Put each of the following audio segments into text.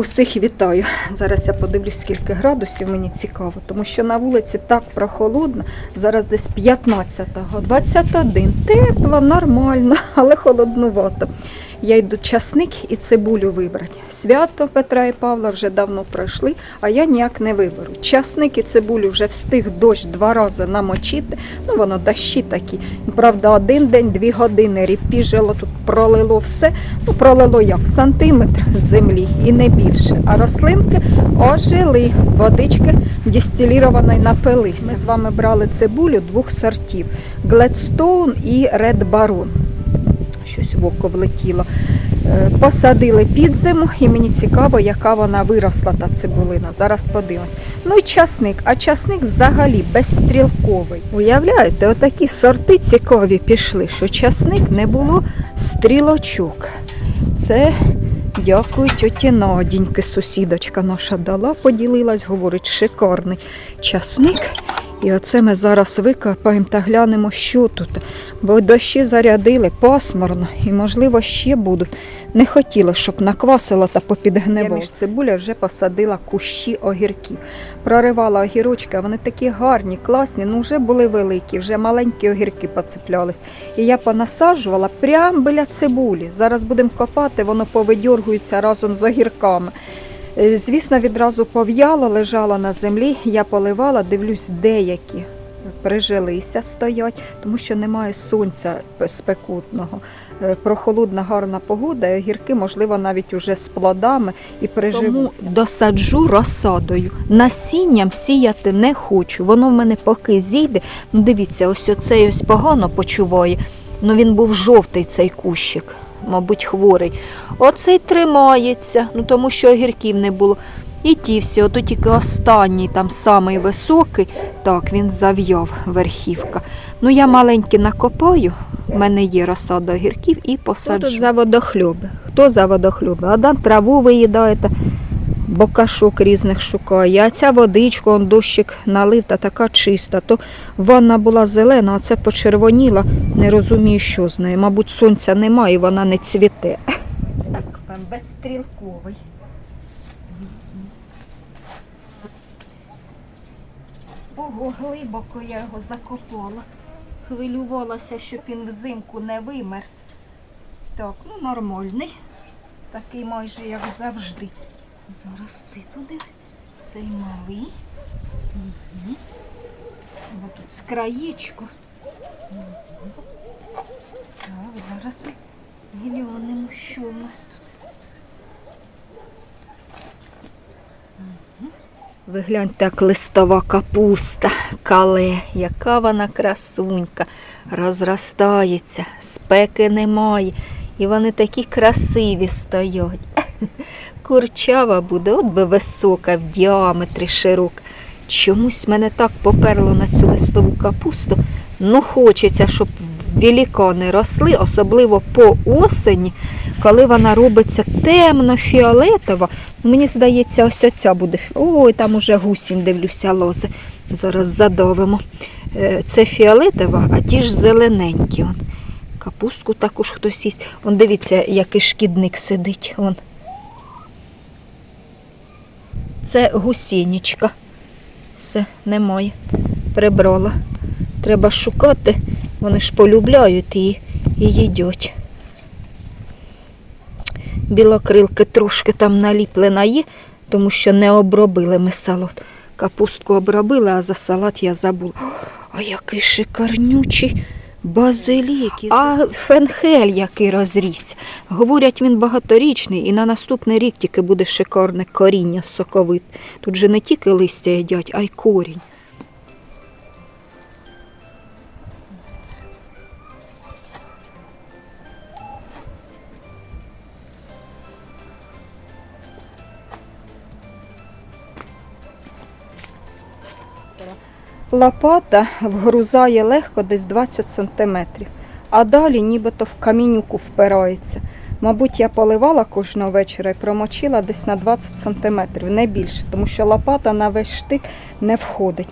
Усіх вітаю. Зараз я подивлюсь, скільки градусів мені цікаво, тому що на вулиці так прохолодно. Зараз десь 15-го, 21. Тепло, нормально, але холоднувато. Я йду часник і цибулю вибрати. Свято Петра і Павла вже давно пройшли, а я ніяк не виберу. Часник і цибулю вже встиг дощ два рази намочити. Ну, воно дощі такі. Правда, один день, дві години ріпіжило, тут пролило все. Ну, пролило як сантиметр землі і не більше. А рослинки ожили, водички дистилірованої напилися. Ми з вами брали цибулю двох сортів: Gladstone і Red Baron. Щось в око влетіло. Е, Посадили під зиму, і мені цікаво, яка вона виросла, та цибулина. Зараз подивимось. Ну і часник. А часник взагалі безстрілковий. Уявляєте, отакі сорти цікаві пішли, що часник не було стрілочок. Це дякую тьоті Надіньки, сусідочка наша дала, поділилась, говорить, шикарний часник. І оце ми зараз викопаємо та глянемо, що тут. Бо дощі зарядили пасмурно і, можливо, ще будуть. Не хотіло, щоб наквасило та попідгнивало. Я між цибуля вже посадила кущі огірків. Проривала огірочки, вони такі гарні, класні, ну вже були великі, вже маленькі огірки поцеплялись. І я понасаджувала прямо біля цибулі. Зараз будемо копати, воно повидьоргується разом з огірками. Е, Звісно, відразу пов'яло, лежало на землі. Я поливала, дивлюсь, деякі прижилися, стоять, тому що немає сонця спекутного. Е, Прохолодна гарна погода, і огірки, можливо, навіть уже з плодами і приживуться. Тому досаджу розсадою. Насінням сіяти не хочу. Воно в мене поки зійде. Ну, дивіться, ось оцей ось погано почуває. Ну він був жовтий цей кущик, мабуть, хворий. Оцей тримається, ну тому що огірків не було. І ті всі, ото тільки останній, там самий високий, так, він зав'яв верхівка. Ну, я маленькі накопаю, в мене є розсада огірків і посаджу. Хто тут за водохлюби? Хто за водохлюби? Адам траву виїдаєте, бокашок різних шукає. А ця водичка, он дощик налив, та така чиста. То ванна була зелена, а це почервоніла. Не розумію, що з нею. Мабуть, сонця немає і вона не цвіте. Так, безстрілковий. Ого, глибоко я його закопала. Хвилювалася, щоб він взимку не вимерз. Так, ну нормальний. Такий майже як завжди. Зараз цей буде. Цей малий. Угу. Ось тут з краєчку. Угу. Так, зараз глянемо, що в нас тут. Ви гляньте, як листова капуста, кале, яка вона красунька, розростається, спеки немає. І вони такі красиві стоять. Курчава буде, от би висока в діаметрі широка. Чомусь мене так поперло на цю листову капусту. Ну, хочеться, щоб великани росли, особливо по осені, коли вона робиться темно-фіолетова. Мені здається, ось оця буде. Ой, там уже гусінь, дивлюся, лози. Зараз задовимо. Е, Це фіолетова, а ті ж зелененькі. Капустку також хтось їсть. Вон дивіться, який шкідник сидить. Вон. Це гусінічка. Все, немає. Прибрала. Треба шукати. Вони ж полюбляють її і їдять. Білокрилки трошки там наліплена є, тому що не обробили ми салат. Капустку обробили, а за салат я забула. А який шикарнючий базилік. А фенхель який розріс. Говорять, він багаторічний і на наступний рік тільки буде шикарне коріння соковит. Тут же не тільки листя їдять, а й корінь. Лопата вгрузає легко десь 20 см, а далі нібито в камінюку впирається. Мабуть, я поливала кожного вечора і промочила десь на 20 см, не більше, тому що лопата на весь штик не входить.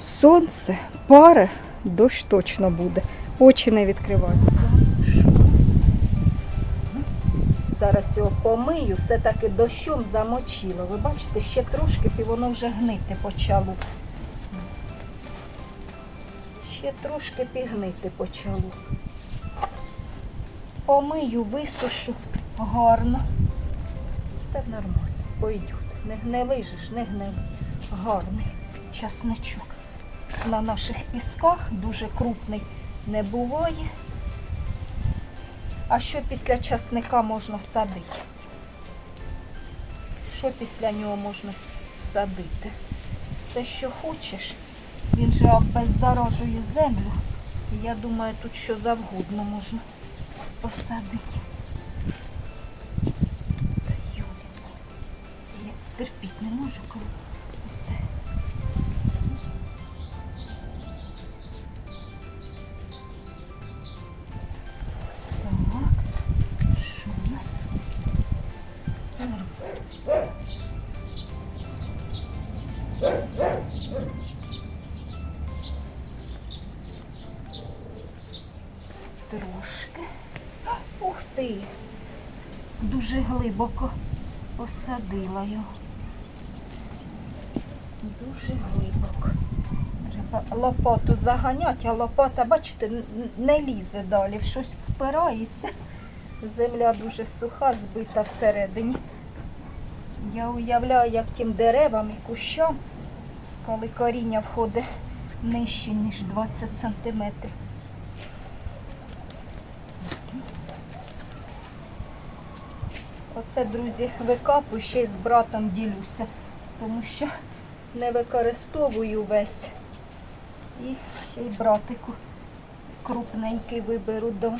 Сонце, пари, дощ точно буде. Очі не відкриваються. зараз його помию, все-таки дощом замочило. Ви бачите, ще трошки і воно вже гнити почало. Ще трошки пігнити почало. Помию, висушу гарно. Та нормально, пойдуть. Не гнилий ж, не гнилий. Гарний часничок. На наших пісках дуже крупний не буває. А що після часника можна садити? Що після нього можна садити? Все, що хочеш. Він же обеззаражує землю. Я думаю, тут що завгодно можна посадити. Я терпіти не можу, коли це. Так, що у нас тут? Трошки. Ух ти! Дуже глибоко посадила його. Дуже глибоко. Треба лопату заганяти, а лопата, бачите, не лізе далі, щось впирається. Земля дуже суха, збита всередині. Я уявляю, як тим деревам і кущам, коли коріння входить нижче, ніж 20 сантиметрів. Оце, друзі, викапую, ще й з братом ділюся, тому що не використовую весь. І ще й братику крупненький виберу дом.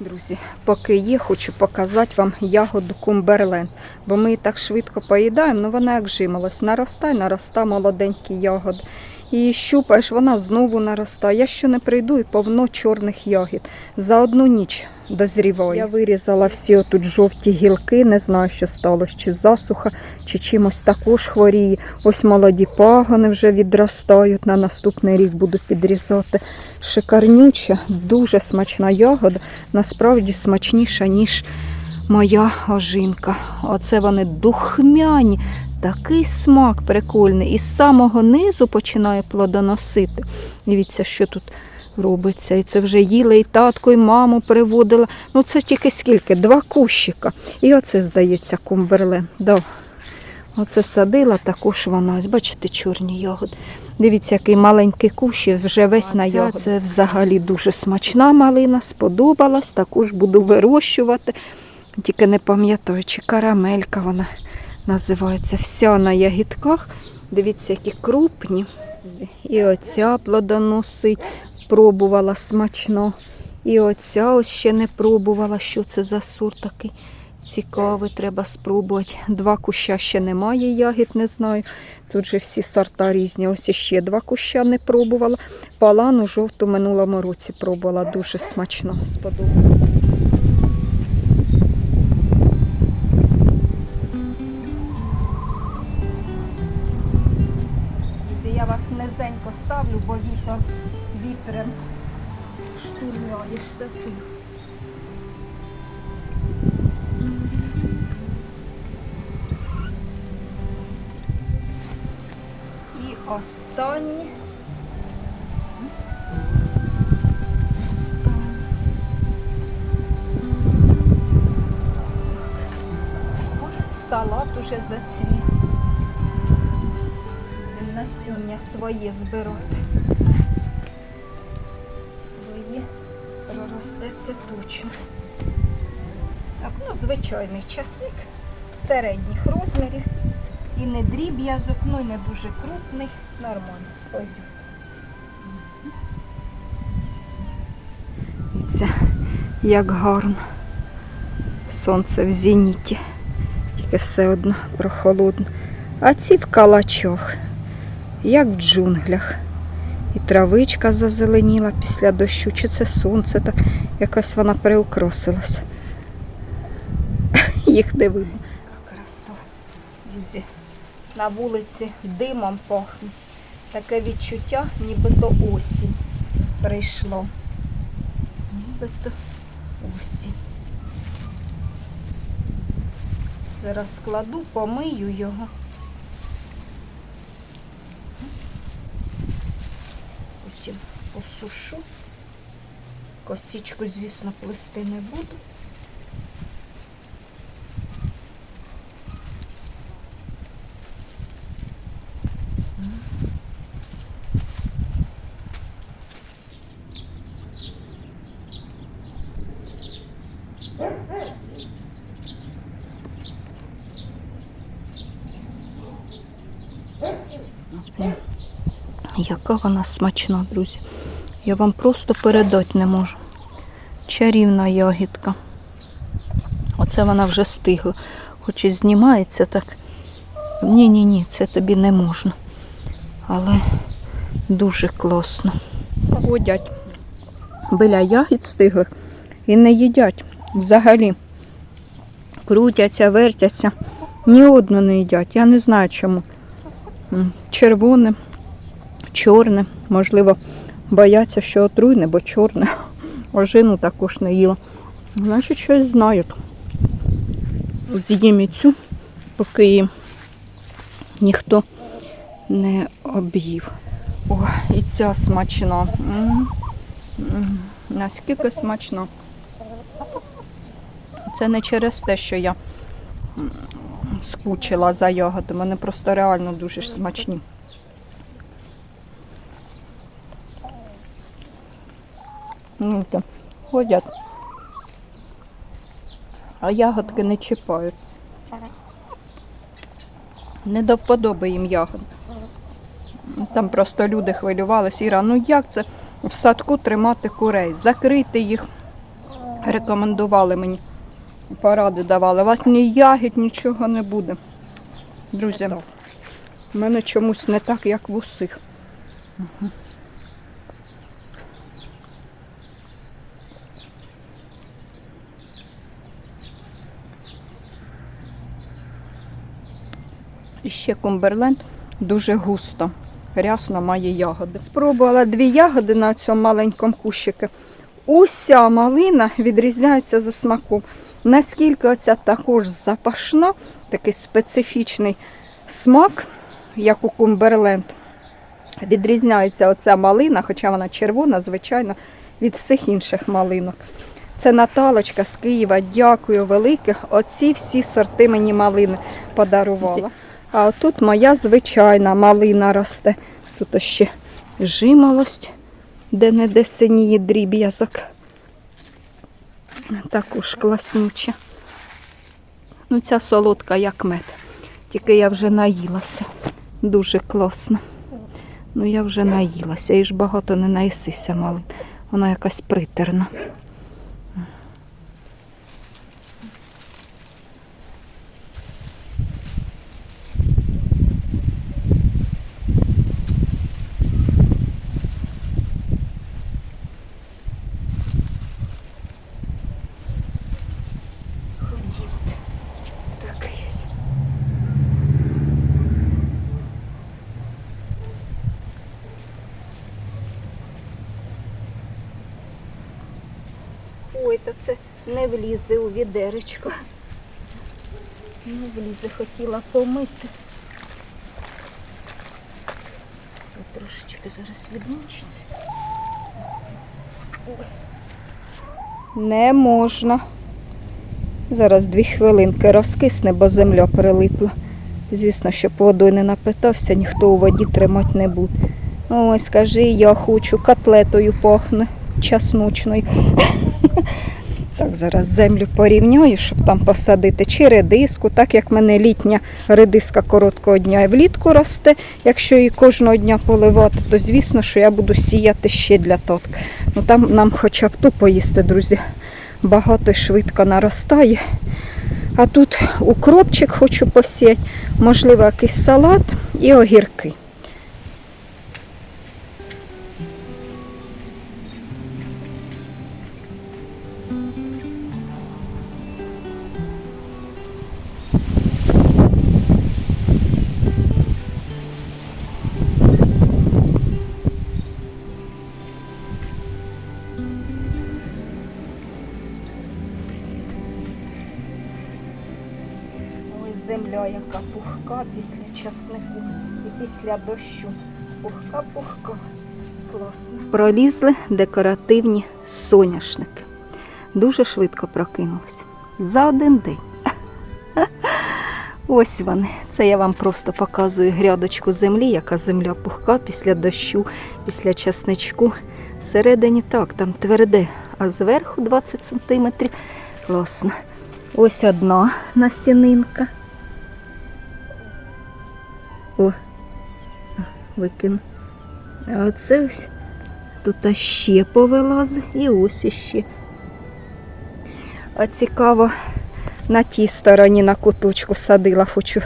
Друзі, поки є, хочу показати вам ягоду кумберлен, бо ми її так швидко поїдаємо, ну вона як жимолось. Наростає, нароста молоденькі ягоди. І щупаєш, вона знову наростає. Я що не прийду і повно чорних ягід. За одну ніч дозріває. Я вирізала всі отут жовті гілки, не знаю, що сталося, чи засуха, чи чимось також хворіє. Ось молоді пагони вже відростають. На наступний рік буду підрізати. Шикарнюча, дуже смачна ягода, насправді смачніша, ніж моя ожинка. Оце вони духмяні, такий смак прикольний. І з самого низу починає плодоносити. Дивіться, що тут робиться. І це вже їли і татку, і маму приводила. Ну це тільки скільки? Два кущика. І оце, здається, кумберлен. Да. Оце садила також вона. Ось бачите, чорні ягоди. Дивіться, який маленький кущ, вже весь А на ягоди. Це взагалі дуже смачна малина, сподобалась. Також буду вирощувати. Тільки не пам'ятаю, чи карамелька вона називається. Вся на ягідках. Дивіться, які крупні. І оця плодоносить, пробувала смачно. І оця ось ще не пробувала, що це за сорт такий цікавий, треба спробувати. Два куща ще немає ягід, не знаю. Тут же всі сорта різні. Ось іще два куща не пробувала. Палану жовту минулому році пробувала, дуже смачно сподобалося. Друзі, я вас низенько ставлю, бо вітер І. Останнє. Салат уже зацвів. Будемо насіння своє збирати. Це точно. Так, ну звичайний часник середніх розмірів. І не дріб'язок, ну і не дуже крупний. Нормально. Пойду. Це як гарно. Сонце в зеніті. Тільки все одно прохолодно. А ці в калачах, як в джунглях. І травичка зазеленіла після дощу, чи це сонце, так якось вона переукросилась. Їх не видно. Краса. Друзі, на вулиці димом пахне. Таке відчуття, нібито осінь прийшло. Нібито Ось. Зараз складу, помию його. Посушу. Косичку, звісно, плести не буду. Яка вона смачна, друзі. Я вам просто передати не можу. Чарівна ягідка. Оце вона вже стигла. Хоч і знімається так. Ні-ні ні, це тобі не можна. Але дуже класно. Ходять біля ягід стиглих і не їдять взагалі. Крутяться, вертяться. Ні одну не їдять. Я не знаю чому. Червоне, чорне, можливо, бояться, що отруйне, бо чорне. Ожину також не їла. Значить, щось знають. З'їм і цю, поки її ніхто не об'їв. О, і ця смачна. Наскільки смачна. Це не через те, що я скучила за ягодами. Вони просто реально дуже смачні. Ну, то ходять. А ягодки не чіпають. Не до вподоби їм ягод. Там просто люди хвилювалися. Іра, ну як це в садку тримати курей? Закрити їх. Рекомендували мені. Поради давали. У вас ні ягід, нічого не буде. Друзі, в мене чомусь не так, як в усіх. І ще Кумберленд дуже густо. Рясно має ягоди. Спробувала дві ягоди на цьому маленькому кущику. Уся малина відрізняється за смаком. Наскільки оця також запашна, такий специфічний смак, як у Кумберленд. Відрізняється оця малина, хоча вона червона, звичайно, від всіх інших малинок. Це Наталочка з Києва. Дякую велике. Оці всі сорти мені малини подарувала. А тут моя звичайна малина росте. Тут ще жимолость, де не де синіє дріб'язок. Також класнюча. Ну, ця солодка, як мед. Тільки я вже наїлася. Дуже класно. Ну, я вже наїлася. І ж багато не наїсися малин. Вона якась притерна. Так є. Ой, та влізе у відеречко. Не влізе, хотіла помити. Ой, Трошечки зараз відмочиться. Не можна. Зараз дві хвилинки розкисне, бо земля прилипла. Звісно, щоб водою не напитався, ніхто у воді тримати не буде. Ой, скажи, я хочу, котлетою пахне часнучною. Так, зараз землю порівняю, щоб там посадити чи редиску, так як в мене літня редиска короткого дня і влітку росте. Якщо її кожного дня поливати, то звісно, що я буду сіяти ще для тотки. Ну там нам хоча б ту поїсти, друзі. Багато і швидко наростає. А тут укропчик хочу посіяти, можливо, якийсь салат і огірки. Після часнику і після дощу. Пухка-пухка. Класно. Пролізли декоративні соняшники. Дуже швидко прокинулись. За один день. Ось вони. Це я вам просто показую грядочку землі, яка земля пухка після дощу, після часничку. Всередині так, там тверде, а зверху 20 см. Класно. Ось одна насінинка. Викину. А оце ось тут ще повилазить і ось іще. А цікаво, на тій стороні на куточку садила, хочу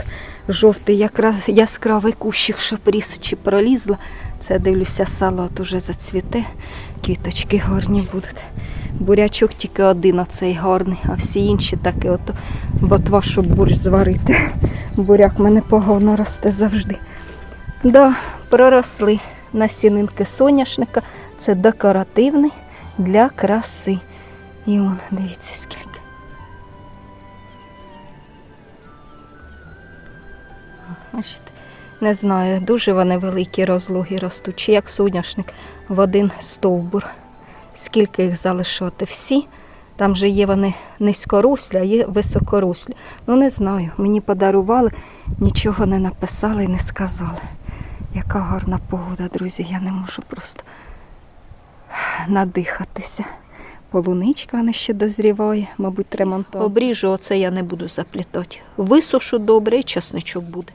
жовтий якраз яскравий кущик, щоб ріс пролізла. Це дивлюся, салат уже зацвіте, квіточки гарні будуть. Бурячок тільки один оцей гарний, а всі інші такі ото ботва, щоб борщ зварити. Буряк мене погано росте завжди. Да, проросли насінинки соняшника. Це декоративний для краси. І он, дивіться скільки. Бачите? Не знаю, дуже вони великі розлоги ростуть, чи як соняшник в один стовбур. Скільки їх залишати? Всі. Там же є вони низькорослі, а є високорослі. Ну не знаю. Мені подарували, нічого не написали і не сказали. Яка гарна погода, друзі, я не можу просто надихатися. Полуничка вона ще дозріває, мабуть, ремонтова. Обріжу, оце я не буду заплітати. Висушу добре і часничок буде.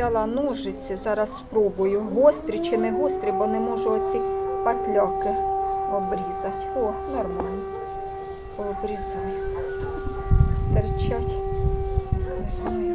Взяла ножиці, зараз спробую, гострі чи не гострі, бо не можу оці патляки обрізати. О, нормально. Обрізаю. Терчать. Не знаю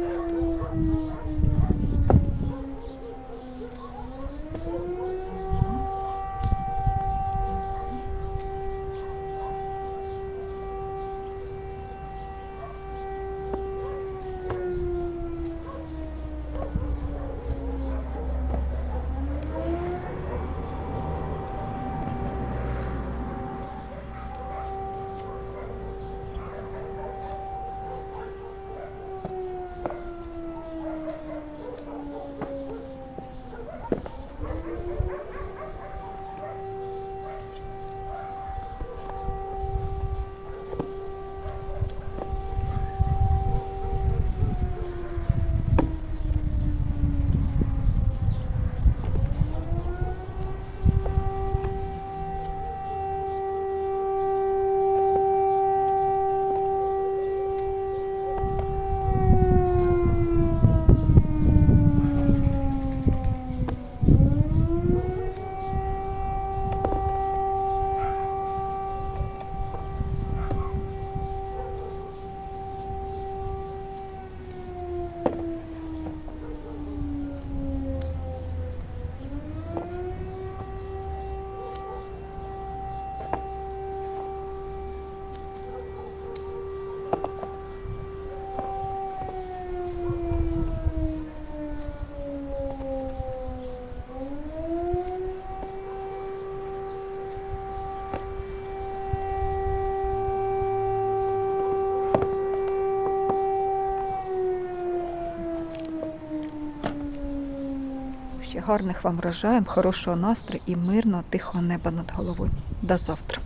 гарних вам врожаєм, хорошого настрою і мирного, тихого неба над головою. До завтра.